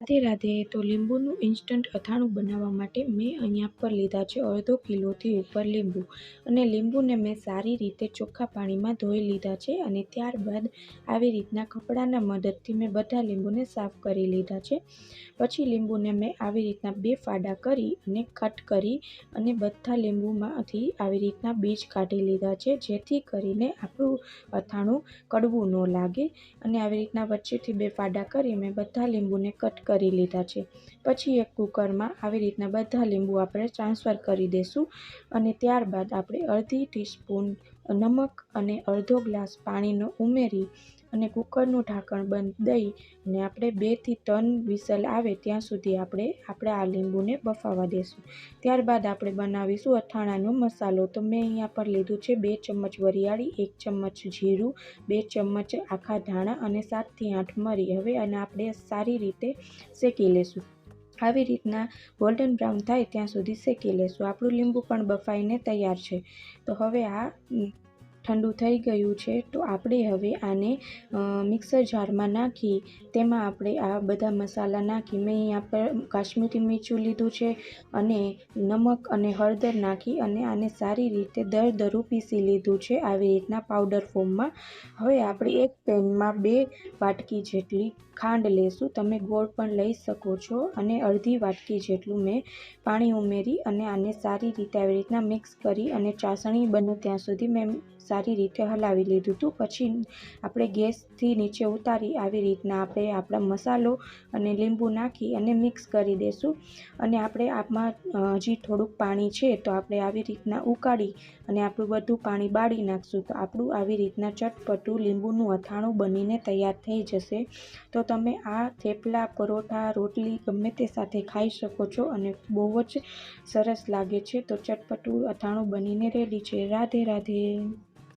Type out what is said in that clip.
રાધે રાધે તો લીંબુનું ઇન્સ્ટન્ટ અથાણું બનાવવા માટે મેં અહીંયા પર લીધા છે અડધો કિલોથી ઉપર લીંબુ. અને લીંબુને મેં સારી રીતે ચોખ્ખા પાણીમાં ધોઈ લીધા છે અને ત્યારબાદ આવી રીતના કપડાના મદદથી મેં બધા લીંબુને સાફ કરી લીધા છે. પછી લીંબુને મેં આવી રીતના બે ફાડા કરી અને કટ કરી અને બધા લીંબુમાંથી આવી રીતના બીજ કાઢી લીધા છે, જેથી કરીને આપણું અથાણું કડવું ન લાગે. અને આવી રીતના વચ્ચેથી બે ફાડા કરી મેં બધા લીંબુને કટ કરી લીધા છે. પછી એક કુકરમાં આવી રીતના બધા લીંબુ આપણે ટ્રાન્સફર કરી દઈશું અને ત્યારબાદ આપણે અડધી ટીસ્પૂન નમક અને અડધો ગ્લાસ પાણીનો ઉમેરી અને કુકરનું ઢાંકણ બંધ દઈ અને આપણે બેથી ત્રણ વિસલ આવે ત્યાં સુધી આપણે આપણે આ લીંબુને બફાવા દઈશું ત્યારબાદ આપણે બનાવીશું અથાણાનો મસાલો. તો મેં અહીંયા પર લીધું છે બે ચમચ વરિયાળી, એક ચમચ જીરું, બે ચમચ આખા ધાણા અને સાતથી આઠ મરી. હવે અને આપણે સારી રીતે શેકી લઈશું આવી રીતના ગોલ્ડન બ્રાઉન થાય ત્યાં સુધી શેકી લેશું. આપણું લીંબુ પણ બફાઈને તૈયાર છે. તો હવે આ ઠંડુ થઈ ગયું છે, તો આપણે હવે આને મિક્સર જારમાં નાખી, તેમાં આપણે આ બધા મસાલા નાખી, મેં અહીંયા પર કાશ્મીરી મીઠું લીધું છે અને નમક અને હળદર નાખી અને આને સારી રીતે દરદરું પીસી લીધું છે, આવી રીતના પાવડર ફોર્મમાં. હવે આપણે એક પેનમાં બે વાટકી જેટલી ખાંડ લેશું, તમે ગોળ પણ લઈ શકો છો અને અડધી વાટકી જેટલું મેં પાણી ઉમેરી અને આને સારી રીતે આવી રીતના મિક્સ કરી અને ચાસણી બને ત્યાં સુધી મેં સારી રીતે હલાવી લીધું હતું. પછી આપણે ગેસથી નીચે ઉતારી આવી રીતના આપણે આપણા મસાલો અને લીંબુ નાખી અને મિક્સ કરી દઈશું અને આપણે આપમાં હજી થોડુંક પાણી છે તો આપણે આવી રીતના ઉકાળી અને આપણું બધું પાણી બાળી નાખશું. તો આપણું આવી રીતના ચટપટું લીંબુનું અથાણું બનીને તૈયાર થઈ જશે. તો તમે આ થેપલા, પરોઠા, રોટલી ગમે તે સાથે ખાઈ શકો છો અને બહુ જ સરસ લાગે છે. તો ચટપટું અથાણું બનીને રેડી છે. રાધે રાધે.